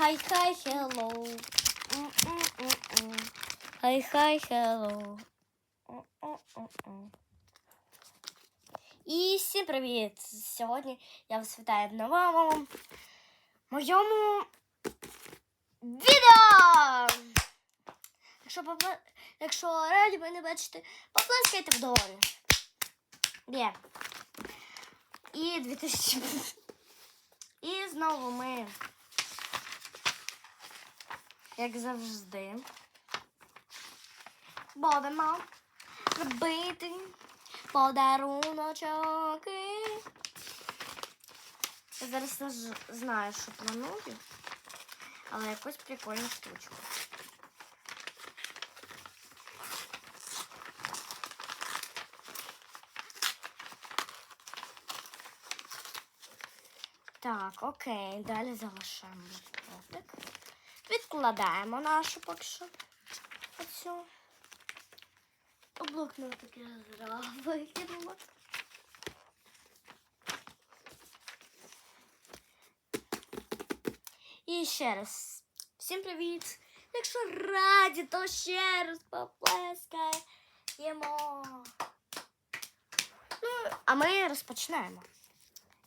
Хай хай хеллоу. Хай хай хеллоу. І всім привіт! Сьогодні я вас вітаю в новому моєму відео! Якщо, попа- Якщо раді мене бачите, поплескайте в долоні. Є. І 2000. І знову ми, як завжди, будемо робити подаруночок. Я зараз не знаю, що планую, але якусь прикольну штучку. Так, окей, далі залишаємо блокнотик. Відкладаємо нашу поки що. Оцю. У блокнотик я зразу викинула. І ще раз. Всім привіт! Якщо раді, то ще раз поплескаємо. Ну, а ми розпочнемо.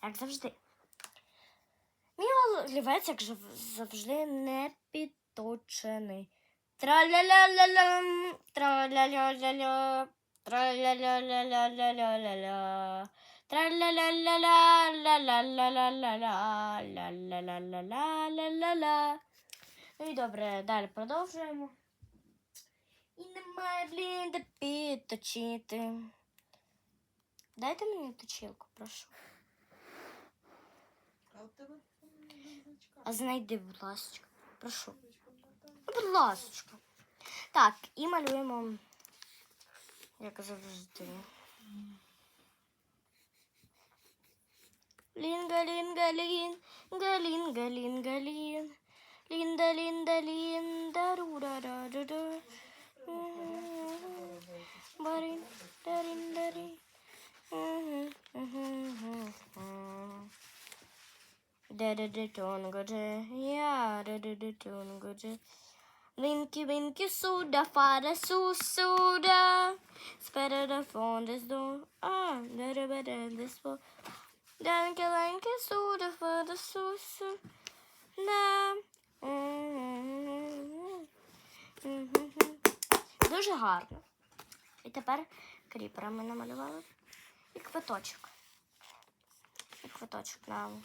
Як завжди. Олівець, як завжди, не підточений. Траля-ля-ля-лям, траля-ля-ля-ля, траля-ля-ля-ля-ля-ля-ля-ля. Ну і добре, далі продовжуємо. І немає, блін, де підточити. Дайте мені точилку, прошу. А у тебе. А знайди, будь ласка. Прошу. Ну, будь ласка. Так, і малюємо, як завжди. Лінгалінгалін, галінгалінгалін, лінда, лінда, лінда, рурарару. Барин, дарин, дарин. Vinky vinky soda, fada so soda. Spätter där från dess då, ah, da da dess på. Danke danke soda, fada so so. Na. Дуже гарно. І тепер кріпера ми намалювали. І квиточок. І квиточок нам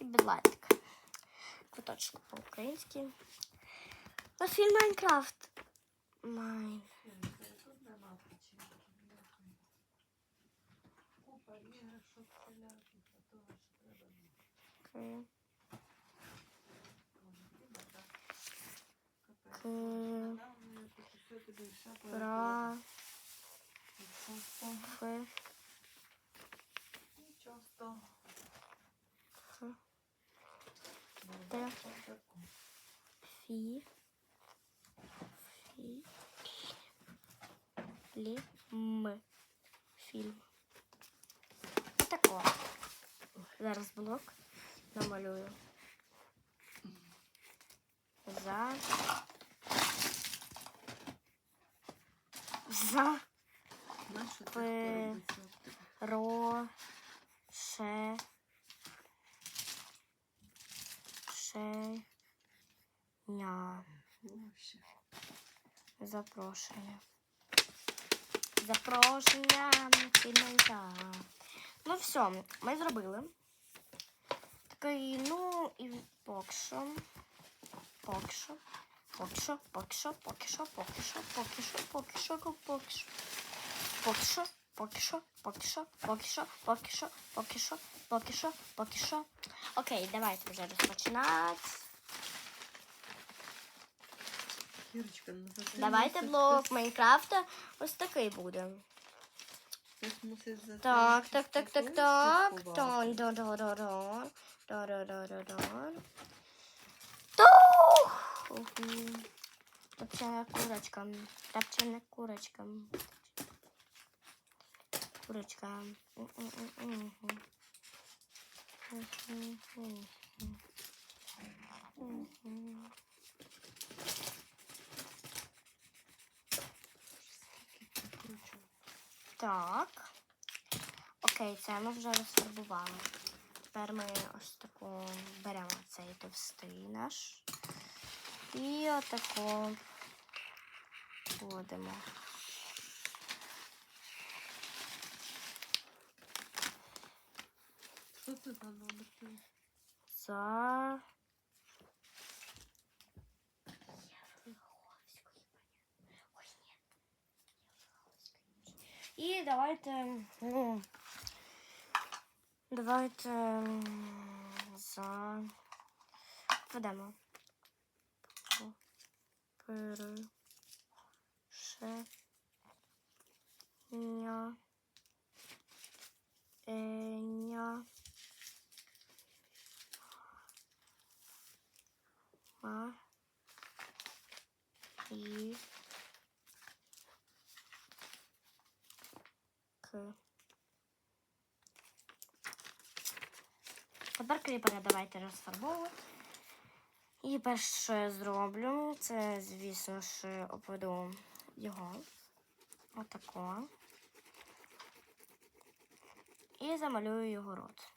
і бідлайтик. Квиточку по-українськи. На фільм Майнкрафт. Майн. Кра. Ф. Нічого. Отаку. Фі. Фі. Лі. М. Фільм. Отако. Зараз блок намалюю. За. За. Ро. Ше. запрошення. Запрошення. Запрошення. Ну все, ми зробили. Такий, ну і покшо. Покшо. Покшо, покшо, покшо, покшо, покшо, покшо, покшо, покшо. Покшо поки що, поки що, поки що. Поки що, поки що, поки що, поки що. Окей, давайте вже розпочинати. Кірочка, ну це Давайте блок Майнкрафта ось такий буде. Так, так, так, так, так. Тон, да, да, да. Да, да, да, да, да. Тух! Топчена курочка. Топчена курочка курочка. Так. Окей, це ми вже розфарбували. Тепер ми ось таку беремо цей товстий наш і отаку будемо. Що це за номер? За. І давайте. Ну, давайте за. Ведемо. Пере. Кріпера давайте розфарбовувати. І перше, що я зроблю, це, звісно ж, обведу його. Отако. І замалюю його рот.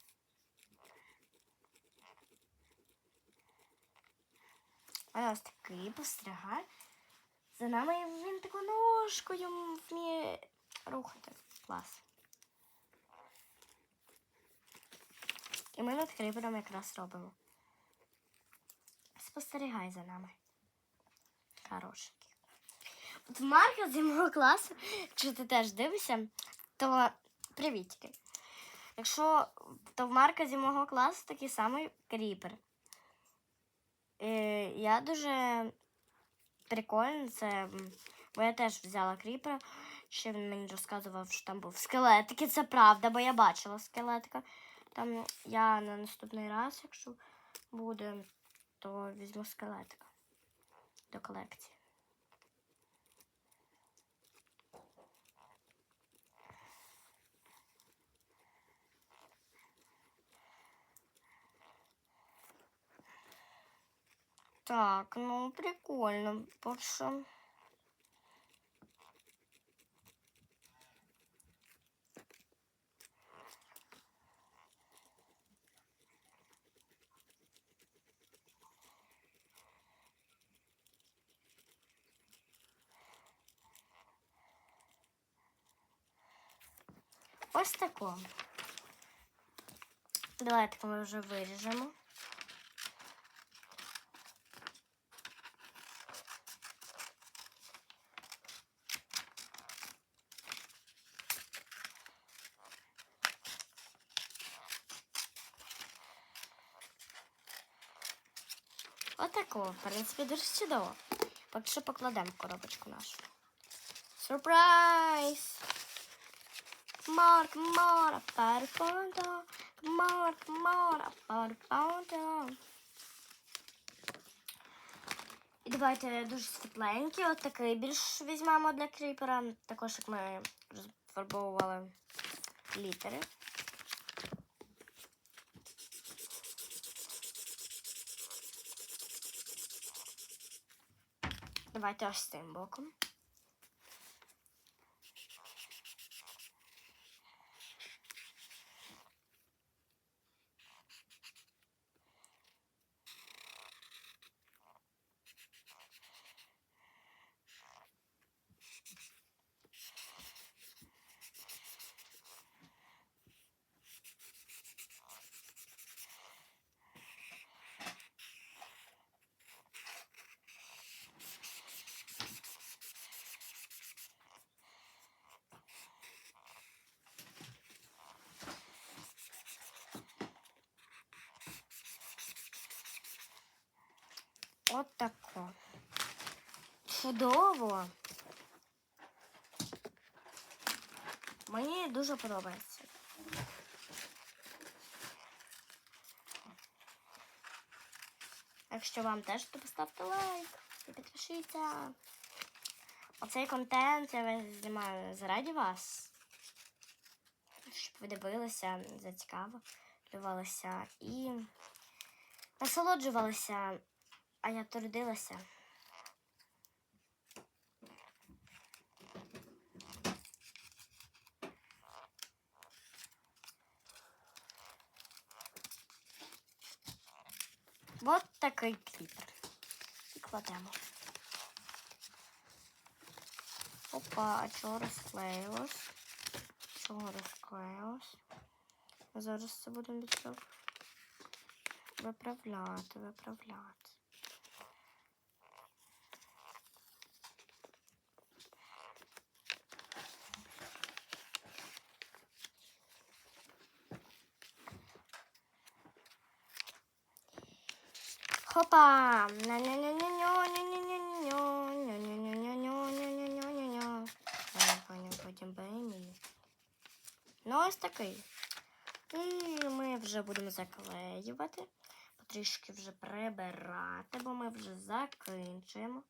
Ось такий постригай. За нами він таку ножкою вміє І ми над крипером якраз робимо. Спостерігай за нами. Хорошенький. От Марка з мого класу, якщо ти теж дивишся, то привітки. Якщо то в Марка зі мого класу такий самий кріпер. Е, я дуже прикольно це. Бо я теж взяла кріпера. Ще він мені розказував, що там був скелетик. І це правда, бо я бачила скелетика. Там я на наступний раз, якщо буде, то візьму скелетика до колекції. Так, ну прикольно. Більше. Ось тако. Давайте ми вже виріжемо. Отако, в принципі, дуже чудово. Поки що покладемо коробочку нашу. Сюрприз! Марк, мора, парфонто. Марк, мора, парфонто. І давайте дуже світленький, от такий більш візьмемо для кріпера. Також як ми розфарбовували літери. Давайте ось цим боком. От тако. Чудово. Мені дуже подобається. Якщо вам теж, то поставте лайк і підпишіться. Оцей контент я знімаю заради вас. Щоб ви дивилися, зацікавилися і насолоджувалися а я трудилася. Вот такий клітер. І кладемо. Опа, а чого розклеїлось? Чого розклеїлось? Зараз це будемо від цього виправляти, виправляти. Хопа! Ну, ось такий. І ми вже будемо заклеювати. Потрішки вже прибирати, бо ми вже закінчуємо.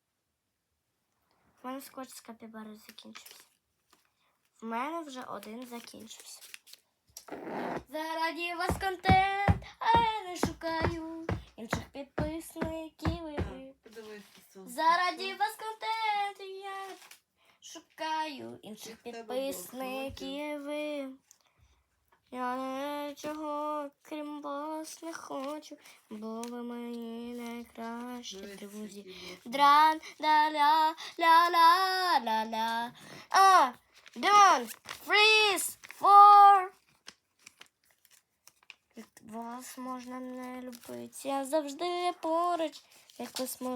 У мене скотч з капібари закінчився. В мене вже один закінчився. Зараді вас контент, а я не шукаю інших підписників. ви. Зараді вас контент, я шукаю інших підписників. Я нічого, крім вас, не хочу, бо ви мої найкращі друзі. Дран, да ля ля ля ля ля. А, don't freeze for. Вас можна не любити. Я завжди поруч, якось можна.